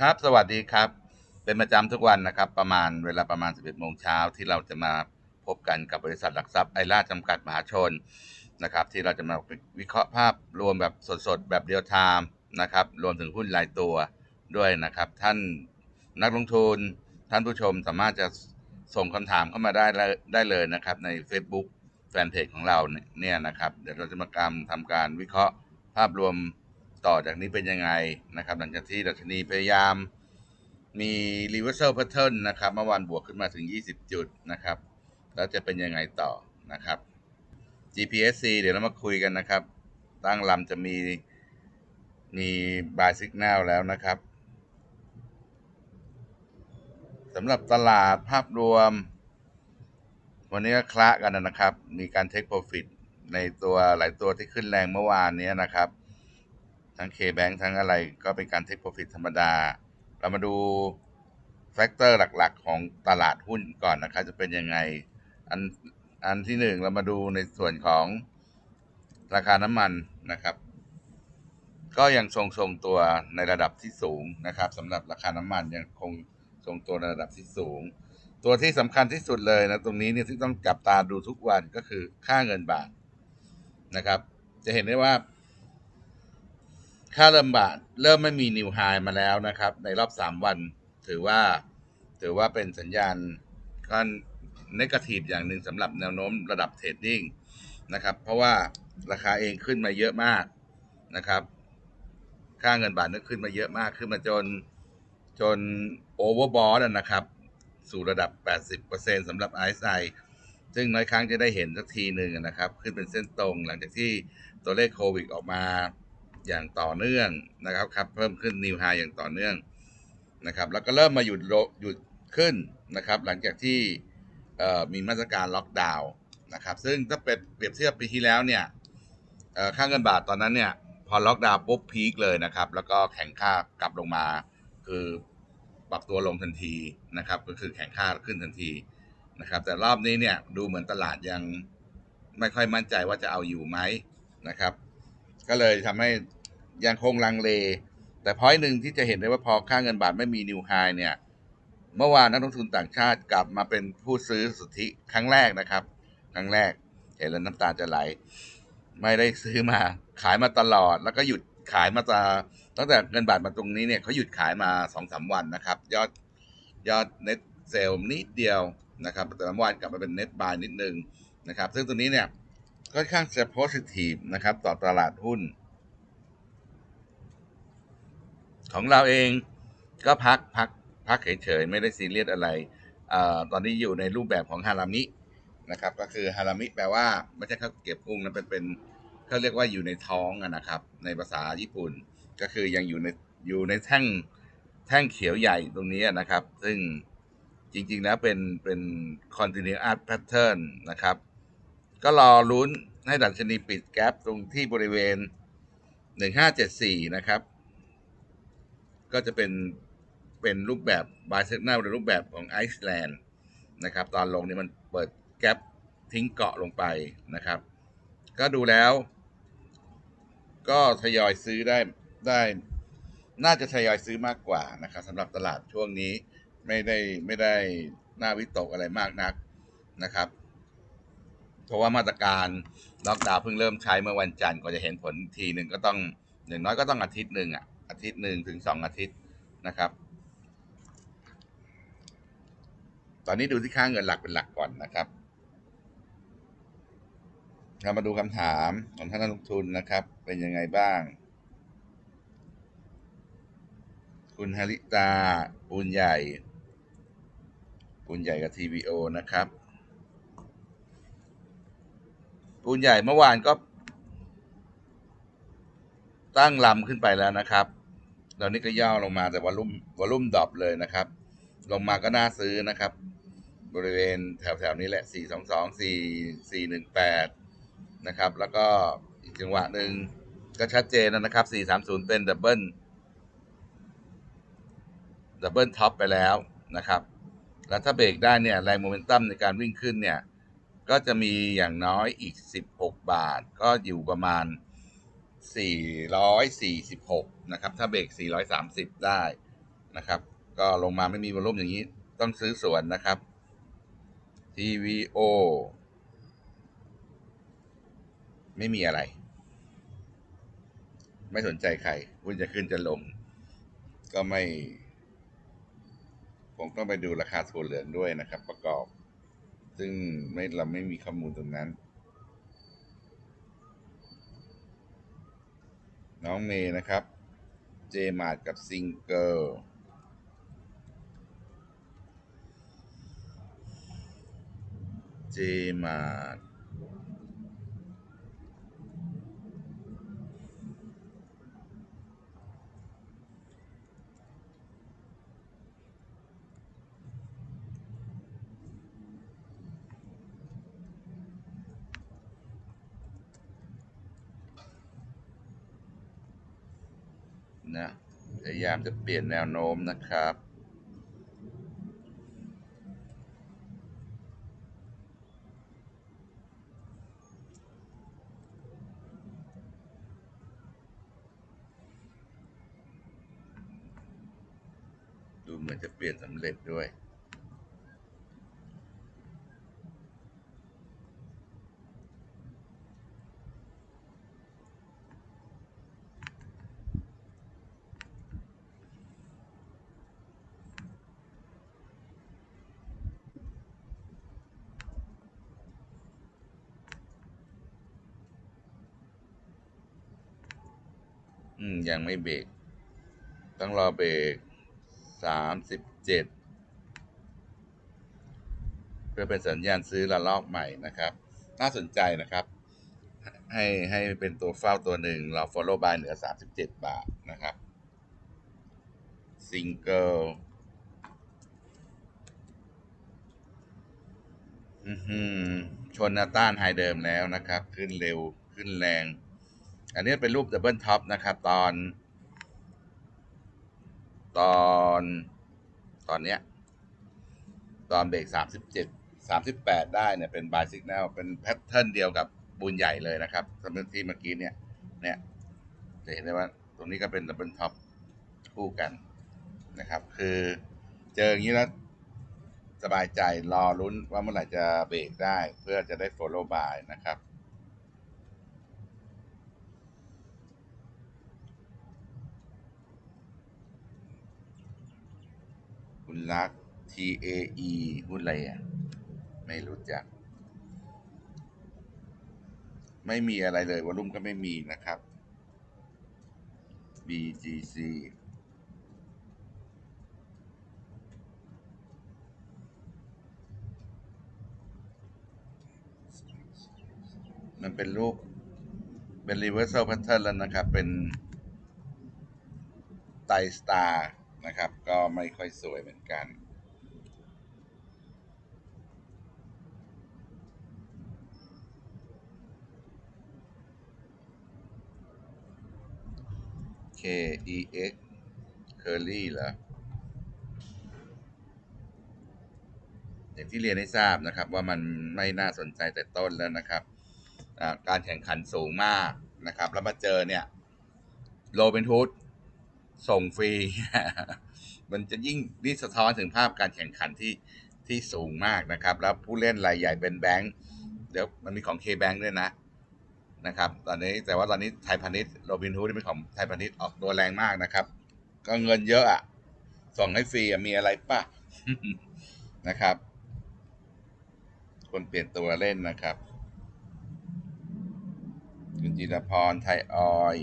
ครับ สวัสดีครับ เป็นประจำทุกวันนะครับ ประมาณเวลาประมาณ 11โมงเช้าที่เราจะมาพบกันกับบริษัทหลักทรัพย์ไอราจำกัดมหาชนนะครับ ที่เราจะมาวิเคราะห์ภาพรวมแบบสดๆ แบบเรียลไทม์นะครับ รวมถึงหุ้นรายตัวด้วยนะครับ ท่านนักลงทุนท่านผู้ชมสามารถจะส่งคำถามเข้ามาได้ได้เลยนะครับ ใน Facebook แฟนเพจของเราเนี่ยนะครับ เดี๋ยวเราจะมากำทำการวิเคราะห์ภาพรวม ต่อจากนี้เป็นยังไงนะครับหลังจากที่ดัชนีพยายามมี reversal pattern นะครับเมื่อวานบวกขึ้นมาถึง 20 จุดนะครับ แล้วจะเป็นยังไงต่อนะครับ GPSC เดี๋ยวเรามาคุยกันนะครับ ตั้งลำจะมีมี buy signal แล้วนะครับสำหรับตลาดภาพรวม วันนี้ก็คละกันนะครับ มีการ take profit ในตัวหลายตัวที่ขึ้นแรงเมื่อวานนี้นะครับ ทั้ง K-Bank ทั้งอะไรก็เป็นการ take profit ธรรมดา เรามาดูแฟกเตอร์หลักๆ ของตลาดหุ้นก่อนนะครับ จะเป็นยังไง อันอันที่หนึ่งเรามาดูในส่วนของราคาน้ำมันนะครับ ก็ยังทรงทรงตัวในระดับที่สูงนะครับสำหรับราคาน้ำมันยังคงทรงตัวในระดับที่สูง ตัวที่สำคัญที่สุดเลยนะตรงนี้เนี่ยที่ต้องจับตาดูทุกวันก็คือค่าเงินบาทนะครับ จะเห็นได้ว่า ค่าเริ่มบาทเริ่มไม่มีนิวไฮมาแล้วนะครับ ในรอบ 3 วัน ถือว่าถือว่าเป็นสัญญาณค่อนนกาทีฟอย่างหนึ่งสำหรับแนวโน้มระดับเทรดดิ้งนะครับ เพราะว่าราคาเองขึ้นมาเยอะมากนะครับ ค่าเงินบาทนึกขึ้นมาเยอะมากขึ้นมาจนจนโอเวอร์บอทนะครับ สู่ระดับ 80%สำหรับ RSI ซึ่งน้อยครั้งจะได้เห็นสักทีหนึ่งนะครับ ขึ้นเป็นเส้นตรงหลังจากที่ตัวเลขโควิดออกมา อย่างต่อเนื่องนะครับครับเพิ่มขึ้นนิวไฮอย่างต่อเนื่องนะครับ แล้วก็เริ่มมาหยุดหยุดขึ้นนะครับ หลังจากที่มีมาตรการล็อกดาวน์นะครับ ซึ่งถ้าเป็นเปรียบเทียบปีที่แล้วเนี่ยค่าเงินบาทตอนนั้นเนี่ยพอล็อกดาวน์ปุ๊บพีคเลยนะครับ แล้วก็แข่งค่ากลับลงมา คือปรับตัวลงทันทีนะครับ ก็คือแข่งค่าขึ้นทันทีนะครับ แต่รอบนี้เนี่ยดูเหมือนตลาดยังไม่ค่อยมั่นใจว่าจะเอาอยู่ไหมนะครับ ก็เลยทำให้ยังคงลังเล แต่พอยหนึ่งที่จะเห็นได้ว่าพอค่าเงินบาทไม่มีนิวไฮเนี่ย เมื่อวานนักลงทุนต่างชาติกลับมาเป็นผู้ซื้อสุทธิครั้งแรกนะครับ ครั้งแรก เห็นแล้วน้ำตาจะไหล ไม่ได้ซื้อมา ขายมาตลอด แล้วก็หยุดขายมาตาตั้งแต่เงินบาทมาตรงนี้เนี่ยเขาหยุดขายมาสองสาวันนะครับ ยอดยอดเน็ตเซลล์นิดเดียวนะครับแต่ละวันกลับมาเป็นเน็ตบายนิดนึงนะครับ ซึ่งตรงนี้เนี่ย ค่อนข้างจะโพสิทีฟนะครับต่อตลาดหุ้น ของเราเองก็พักพักพักเฉยๆไม่ได้ซีเรียสอะไรอตอนนี้อยู่ในรูปแบบของฮารามินะครับ ก็คือฮารามิแปลว่าไม่ใช่เขาเก็บกุ้งนะเป็นเป็นเขาเรียกว่าอยู่ในท้องนะครับ ในภาษาญี่ปุ่น ก็คือยังอยู่ในอยู่ในแท่งแท่งเขียวใหญ่ตรงนี้นะครับ ซึ่งจริงๆแล้วเป็นเป็น continuous pattern นะครับ ก็รอลุ้นให้ดัชนีปิดแกลบตรงที่บริเวณ 1574 นะครับ ก็จะเป็นเป็นรูปแบบบายเซกนาในรูปแบบของไอซ์แลนด์นะครับ ตอนลงนี่มันเปิดแกลบทิ้งเกาะลงไปนะครับ ก็ดูแล้ว ก็ทยอยซื้อได้ได้น่าจะทยอยซื้อมากกว่านะครับสำหรับตลาดช่วงนี้ไม่ได้ไม่ได้น่าวิตกอะไรมากนักนะครับ เพราะว่ามาตรการล็อกดาวน์เพิ่งเริ่มใช้เมื่อวันจันทร์ก็จะเห็นผลทีหนึ่งก็ต้องอย่างน้อยก็ต้องอาทิตย์หนึ่งอะอาทิตย์หนึ่งถึงสองอาทิตย์นะครับ ตอนนี้ดูที่ค่าเงินหลักเป็นหลักก่อนนะครับเรามาดูคำถามของท่านนักลงทุนนะครับ เป็นยังไงบ้าง คุณฮาริตาปูนใหญ่ปูนใหญ่กับ TVO นะครับ ปูนใหญ่เมื่อวานก็ ตั้งลำขึ้นไปแล้วนะครับตอนนี้ก็ย่อลงมาแต่วอลุ่มวอลุ่มดรอปเลยนะครับ ลงมาก็น่าซื้อนะครับ บริเวณแถวๆนี้แหละ 4 2 2 4 4 1 8 นะครับ แล้วก็อีกจังหวะหนึ่งก็ชัดเจนนะครับ 430 เป็นดับเบิลดับเบิลท็อปไปแล้วนะครับ แล้วถ้าเบรกได้เนี่ย แรงโมเมนตัมในการวิ่งขึ้นเนี่ย ก็จะมีอย่างน้อยอีก 16 บาท ก็อยู่ประมาณ 446 นะครับ ถ้าเบรก430 ได้นะครับ ก็ลงมาไม่มีวอลลุ่มอย่างนี้ ต้องซื้อส่วนนะครับ TVO ไม่มีอะไร ไม่สนใจใครหุ้นจะขึ้นจะลง ก็ไม่คงต้องไปดูราคาถั่วเหลืองด้วยนะครับ ประกอบ ซึ่งไม่เราไม่มีข้อมูลตรงนั้น น้องเมย์นะครับ เจมาดกับซิงเกิลเจมาด นะพยายามจะเปลี่ยนแนวโน้มนะครับ ดูเหมือนจะเปลี่ยนสำเร็จด้วย อืม ยังไม่เบรก ต้องรอเบรกสามสิบเจ็ดเพื่อเป็นสัญญาณซื้อระลอกใหม่นะครับ น่าสนใจนะครับ ให้ให้เป็นตัวเฝ้าตัวหนึ่งเรา follow by เหนือสามสิบเจ็ดบาทนะครับซิงเกิลชนหนาต้านไฮเดิมแล้วนะครับ ขึ้นเร็วขึ้นแรง อันนี้เป็นรูปดับเบิลท็อปนะครับ ตอน ตอนตอนเนี้ย ตอนเบรกสามสิบเจ็ดสามสิบแปดได้เนี่ยเป็นบายสิกแนลเป็นแพทเทิร์นเดียวกับบุญใหญ่เลยนะครับสำหรับที่เมื่อกี้เนี่ยเนี่ยจะเห็นได้ว่าตรงนี้ก็เป็นดับเบิลท็อปคู่กันนะครับ คือเจออย่างนี้แล้วสบายใจรอลุ้นว่าเมื่อไหร่จะเบรกได้ เพื่อจะได้ follow by นะครับ คุณรัก TAE หุ้นอะไรอะ ไม่รู้จัก ไม่มีอะไรเลยวอลุ่มก็ไม่มีนะครับ BGC มันเป็นรูปเป็น reversal pattern แล้วนะครับ เป็นไตสตาร์ นะครับ ก็ไม่ค่อยสวยเหมือนกัน KEX Curly เหรออย่างที่เรียนให้ทราบนะครับว่ามันไม่น่าสนใจแต่ต้นแล้วนะครับ การแข่งขันสูงมากนะครับ แล้วมาเจอเนี่ยโลเ n นทูธส่งฟรี มันจะยิ่งนี่สะท้อนถึงภาพการแข่งขันที่ที่สูงมากนะครับ แล้วผู้เล่นรายใหญ่เป็นแบงค์เดี๋ยวมันมีของ K-Bank ด้วยนะนะครับ ตอนนี้แต่ว่าตอนนี้ไทยพาณิชย์โรบินฮูดที่เป็นของไทยพาณิชย์ออกตัวแรงมากนะครับ ก็เงินเยอะอะส่งให้ฟรีอะมีอะไรป่ะนะครับ คนเปลี่ยนตัวเล่นนะครับ คุณจิรพรไทยออย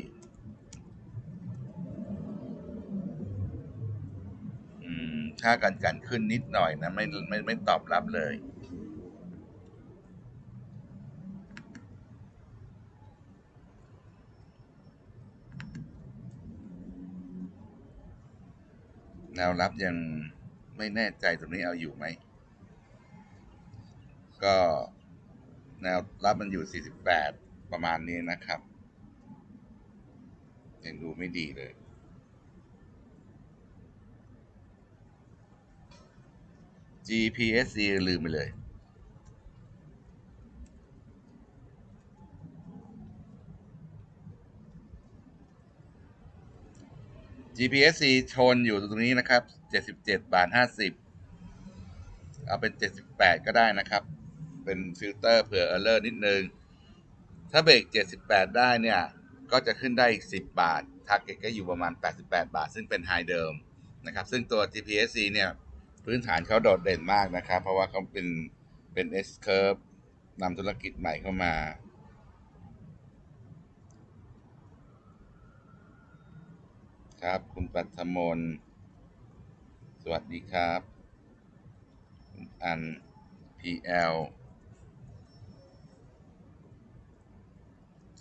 ล์อืมค่ากันกันขึ้นนิดหน่อยนะไม่ไม่ไม่ตอบรับเลย แนวรับยังไม่แน่ใจตรงนี้เอาอยู่ไหม ก็แนวรับมันอยู่ 48 ประมาณนี้นะครับ ยังดูไม่ดีเลย GPSC ลืมไปเลย gpsc ชนอยู่ตรงนี้นะครับเจ็ดสิบเจ็ดบาทห้าสิบเอาเป็นเจ็ดสิบแปดก็ได้นะครับ เป็นฟิลเตอร์เผื่อเออร์เลอร์นิดนึง ถ้าเบรก 78 ได้เนี่ย ก็จะขึ้นได้อีก 10 บาท ทาร์เก็ตก็อยู่ประมาณ 88 บาท ซึ่งเป็นไฮเดิมนะครับ ซึ่งตัว GPSC เนี่ย พื้นฐานเขาโดดเด่นมากนะครับ เพราะว่าเขาเป็นเป็น S curve นำธุรกิจใหม่เข้ามาครับ คุณปัทมน สวัสดีครับ คุณอัน PL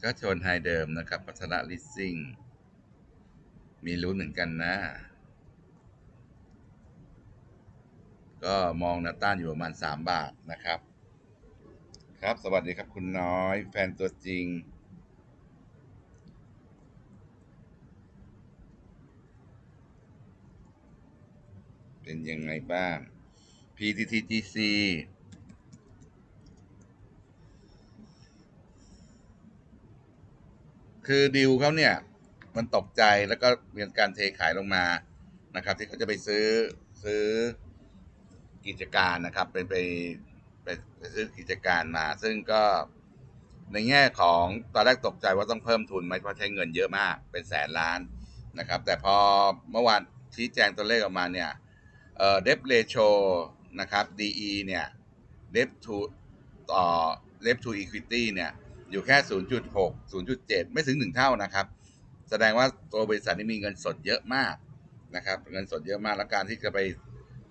ก็ชนไฮเดิมนะครับ พัฒนาลิสซิ่ง มีรู้นเหมือนกันนะ ก็มองแนาต้านอยู่ประมาณ 3 บาทนะครับ ครับ สวัสดีครับคุณน้อย แฟนตัวจริง เป็นยังไงบ้าง PTTGC คือดิวเขาเนี่ยมันตกใจแล้วก็มีการเทขายลงมานะครับ ที่เขาจะไปซื้อซื้อ กิจการนะครับ เป็นไปไปซื้อกิจการมา ซึ่งก็ในแง่ของตอนแรกตกใจว่าต้องเพิ่มทุนไหมเพราะใช้เงินเยอะมากเป็นแสนล้านนะครับ แต่พอเมื่อวานชี้แจงตัวเลขออกมาเนี่ยเอ่อ debt ratio นะครับ DE เนี่ย debt to ต่อ debt to equity เนี่ยอยู่แค่ 0.6 0.7 ไม่ถึง 1 เท่านะครับ แสดงว่าตัวบริษัทนี้มีเงินสดเยอะมากนะครับ เงินสดเยอะมาก แล้วการที่จะไป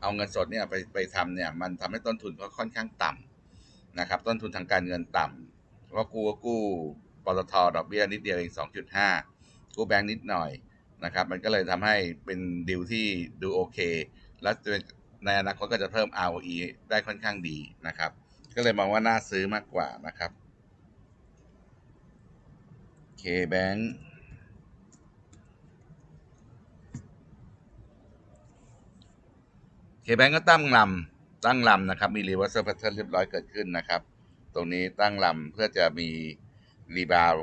เอาเงินสดเนี่ยไปไปทำเนี่ยมันทำให้ต้นทุนเขาค่อนข้างต่ำนะครับ ต้นทุนทางการเงินต่ำเพราะกู้ก็กู้ปตทดอกเบี้ยนิดเดียวเอง2.5กู้แบงก์นิดหน่อยนะครับ มันก็เลยทำให้เป็นดีลที่ดูโอเค และในอนาคตก็จะเพิ่ม ROE ได้ค่อนข้างดีนะครับ ก็เลยมองว่าน่าซื้อมากกว่านะครับเคแบง แบงก็ตั้งลำตั้งลำนะครับ มี reversal pattern เรียบร้อยเกิดขึ้นนะครับ ตรงนี้ตั้งลำเพื่อจะมีรีบาว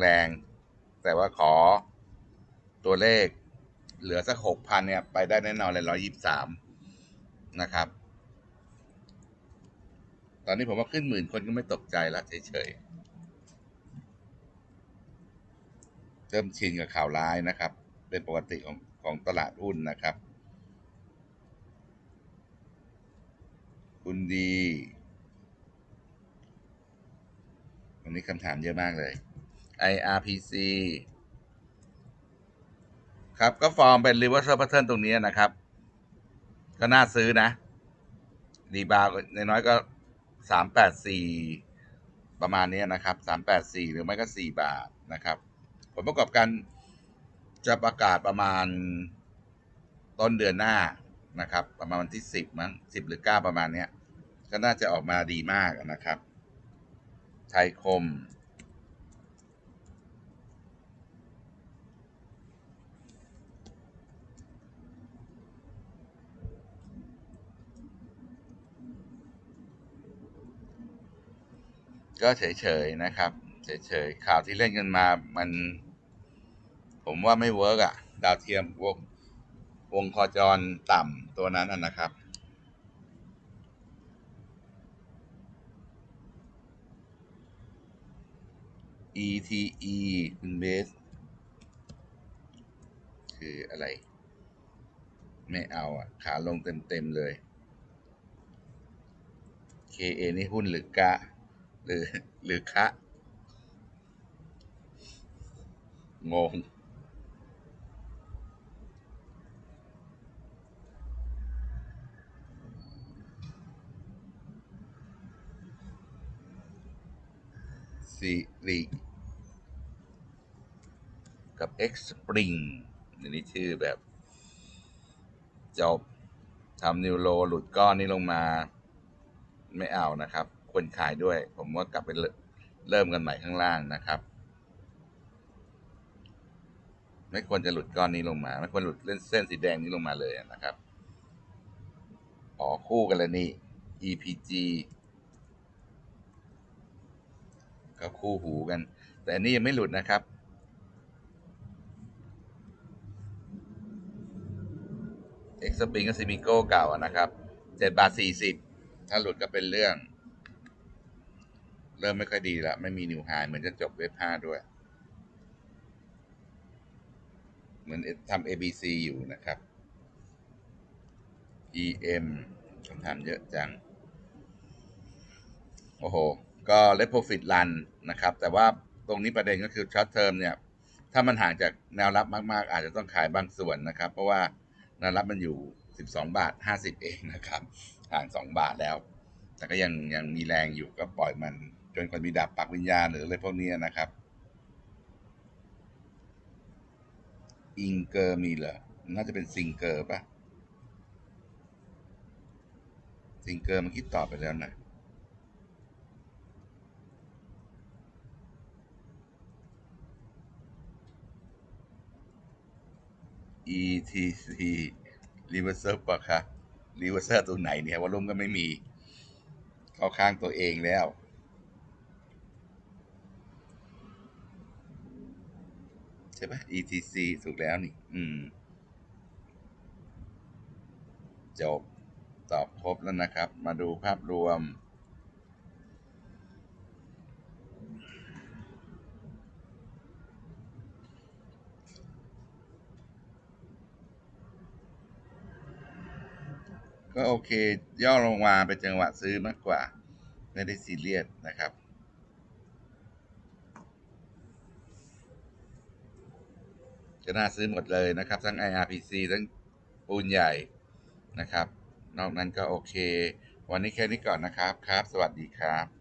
แรงๆ แต่ว่าขอตัวเลขเหลือสักหกพันเนี่ย ไปได้แน่นอนเลยร้อยยี่สามนะครับ ตอนนี้ผมว่าขึ้นหมื่นคนก็ไม่ตกใจล้วเฉยๆ เริ่มชินกับข่าวร้ายนะครับ เป็นปกติของของตลาดหุ้นนะครับ คุณดี วันนี้คำถามเยอะมากเลย IRPC ครับ ก็ฟอร์มเป็น reversal pattern ตรงนี้นะครับ ก็น่าซื้อนะ รีบาวในน้อยก็สามแปดสี่ประมาณนี้นะครับสามแปดสี่หรือไม่ก็สี่บาทนะครับ ผลประกอบการจะประกาศประมาณต้นเดือนหน้านะครับ ประมาณวันที่สิบมั้งสิบหรือเก้าประมาณเนี้ย ก็น่าจะออกมาดีมากนะครับ ไทยคม ก็เฉยๆนะครับ เฉยๆข่าวที่เล่นกันมามัน ผมว่าไม่เวิร์กอะดาวเทียมวงวงคอจรต่ำตัวนั้นนะครับ ETE คุณเบสคืออะไร ไม่เอาอะ ขาลงเต็ม ๆ เลย KA นี่หุ้นหรือกะ หรือหรือคะงงสิริ กับ X Spring อันนี้ชื่อแบบจบทำนิวโรหลุดก้อนนี้ลงมา ไม่เอานะครับ ควรขายด้วย ผมว่ากลับไปเริ่มกันใหม่ข้างล่างนะครับ ไม่ควรจะหลุดก้อนนี้ลงมา ไม่ควรหลุดเล่นเส้นสีแดงนี้ลงมาเลยนะครับอ๋อคู่กันเลยนี่ EPG ก็คู่หูกัน แต่อันนี้ยังไม่หลุดนะครับ เอ็กซ์ปิงกับซิมิโก้เก่านะครับเจ็ดบาทสี่สิบถ้าหลุดก็เป็นเรื่อง เริ่มไม่ค่อยดีล้วไม่มีนิวไฮเหมือนจะจบเว็บห้าด้วย เหมือนทำ ABC อยู่นะครับ EM คำถามเยอะจัง โอ้โห ก็เล t profit run นะครับ แต่ว่าตรงนี้ประเด็นก็คือ short term เนี่ย ถ้ามันห่างจากแนวรับมาก ๆ อาจจะต้องขายบางส่วนนะครับ เพราะว่า นะรับมันอยู่ 12 บาท 50 เองนะครับห่าง 2 บาทแล้ว แต่ก็ยังยังมีแรงอยู่ก็ปล่อยมัน จนคนมีดับปักวิญญาณหรืออะไรพวกนี้นะครับ อิงเกอร์มีเหรอ น่าจะเป็นซิงเกอร์ป่ะซิงเกอร์มันคิดตอบไปแล้วนะ ETC Reverser ปะคะ Reverser ตัวไหนเนี่ยวอลุ่มก็ไม่มี เข้าข้างตัวเองแล้ว ใช่ปะ ETC ถูกแล้วนี่ อืม จบ ตอบครบแล้วนะครับ มาดูภาพรวม ก็โอเค ย่อลงมาเป็นจังหวะซื้อมากกว่า ไม่ได้ซีเรียสนะครับจะน่าซื้อหมดเลยนะครับ ทั้ง IRPC ทั้งปูนใหญ่นะครับ นอกนั้นก็โอเค วันนี้แค่นี้ก่อนนะครับครับ สวัสดีครับ